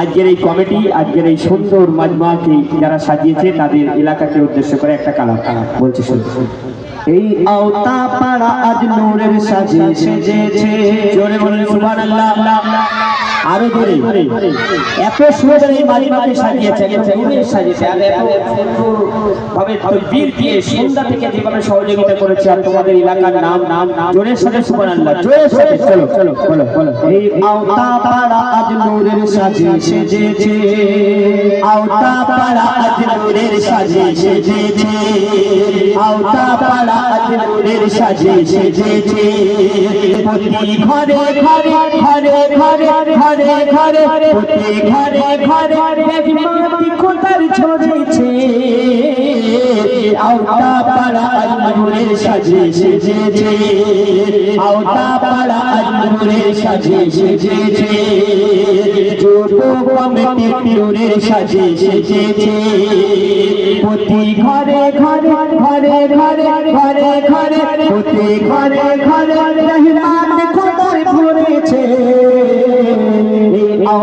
আজকের এই কমিটি, আজকের এই সুন্দর মাজমাকে যারা সাজিয়েছে, তাদের এলাকাকে উদ্দেশ্য করে একটা কালার বলছে এই আওতা পাড়া আজ নূরের সাজে সেজেছে। জোরে সুবহানাল্লাহ। আরও জোরে এত সুন্দর এই মালিমাকে সাজিয়েছে সাজিয়েছে ভাবে তকবীর দিয়ে সন্ধ্যা থেকে যেভাবে সহযোগিতা করেছে, আর তোমাদের এলাকার নাম নাম নাম। জোরের সাথে সুবহানাল্লাহ জোরের সাথে, চলো চলো বলো বলো এই আওতা পাড়া আজ নূরের সাজে সেজেছে। আওতা পাড়া আজ নূরের সাজে সেজেছে। আওতা পাড়া আজ নূরের সাজে সেজেছে। প্রতি ঘরে ঘরে ঘরে ঘরে ঘরে ঘরে প্রতি ঘরে ঘরে দেখমাতি খোদার ছড়েছে আওতা পাড়া আজ নূরের সাজে সেজেছে আওতা পাড়া আজ নূরের সাজে সেজেছে যুব কমিটি নূরের সাজে সেজেছে প্রতি ঘরে ঘরে ঘরে ঘরে ঘরে ঘরে প্রতি ঘরে ঘরে রহমান খোদার ভরেছে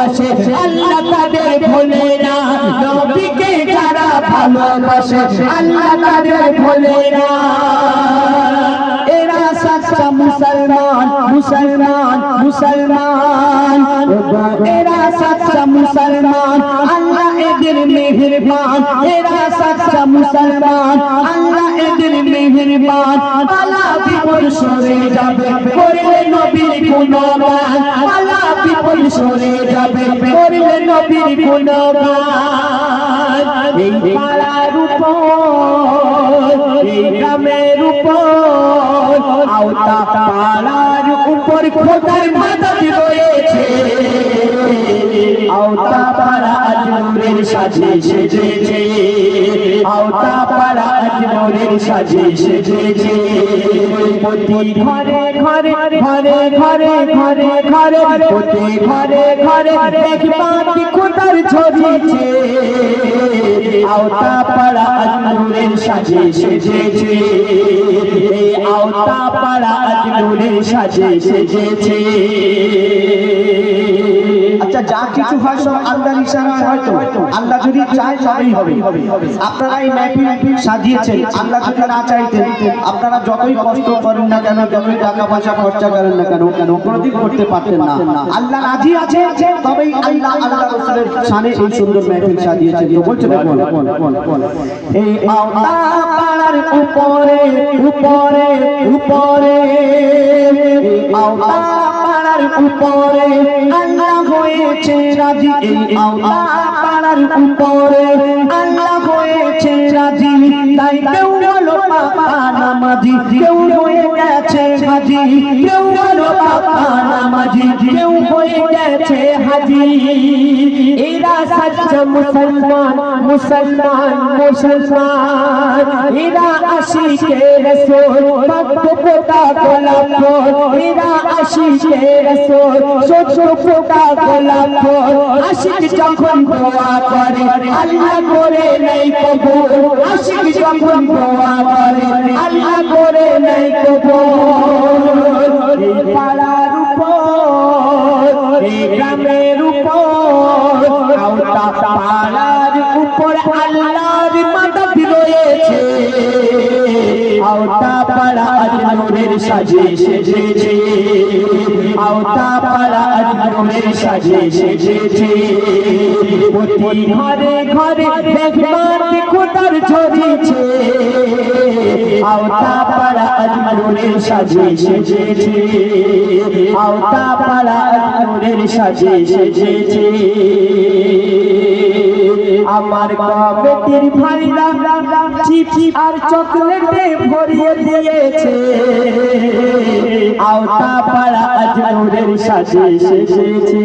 ভালোবাসে, আল্লাহ তাদের ভোলে না। নবীকে যারা ভালোবাসে, আল্লাহ তাদের ভোলে না। এরা সচ্চা মুসলমান মুসলমান মুসলমান। এরা সচ্চা মুসলমান, আল্লাহ এদের মেহেরবান। এরা সচ্চা মুসলমান, আল্লাহ এদের মেহেরবান। বিপদ সরে যাবে নবীর বিপদ সরে যাবে করলে নবীর গুণগান। এই পাড়ার উপর, এই গ্রামের উপর, আওতা পাড়ার উপর খোদার মাদত পাড়া আজ নূরের সাজে সেজেছে আওতা পাড়া আজ নূরের সাজে সেজেছে প্রতি ঘরে ঘরে ঘরে ঘরে ঘরে ঘরে প্রতি ঘরে ঘরে দেখবাতি খোদার ছড়িয়েছে আওতা পাড়া যা কিছু ইশারায় হয়তো আল্লাহ যদি চায় হবে। আপনারা এই মাহফিল সাজিয়েছেন, আল্লাহ যদি না চাইতেন, আপনারা যতই কষ্ট করেন না কেন, যতই টাকা পয়সা খরচা করেন না কেন কেন করতে পারতেন না। আল্লাহ রাজি আছে তবেই আল্লাহ আল্লাহ রসুলের এই সুন্দর সাজিয়েছেন। তো বলছে এই পাড়ার উপরে উপরে উপরে পাড়ার উপরে আল্লাহ হয়েছে রাজি। এই আওতা পাড়ার উপরে আল্লাহ হয়েছে রাজি। তাই কেউ বলো পাপা নামাজি, কেউ হয়ে গেছে হাজি। কেউ বলো পাপা নামাজি, কেউ হয়ে গেছে হাজি। এরা সচ্চা মুসলমান মুসলমান মুসলমান। এরা আশিকে রসুল ভক্ত পোতা গোলাপ এরা আশিকে রসুল ছোট পোতা গোলাপ আশিক যখন দোয়া করে, আল্লাহ করে নেই কবুল। আশিক যখন দোয়া পাড়ার উপর আল্লাহর মাদত রয়েছে। আওতা পাড়া আজ নূরের সাজে সেজেছে। আওতা পাড়া আজ নূরের সাজে সেজেছে। প্রতি ঘরে ঘরে দেখবার খোদার ঝরেছে। আওতা পাড়া আজ নূরের সাজে সেজেছে। আওতা পাড়া আজ নূরের সাজে সেজেছে। আমার কমিটির ভাইরা চিঠি আর চকলেটে ভরিয়ে দিয়েছে। আওতা পাড়া আজ নূরের সাজে সেজেছে।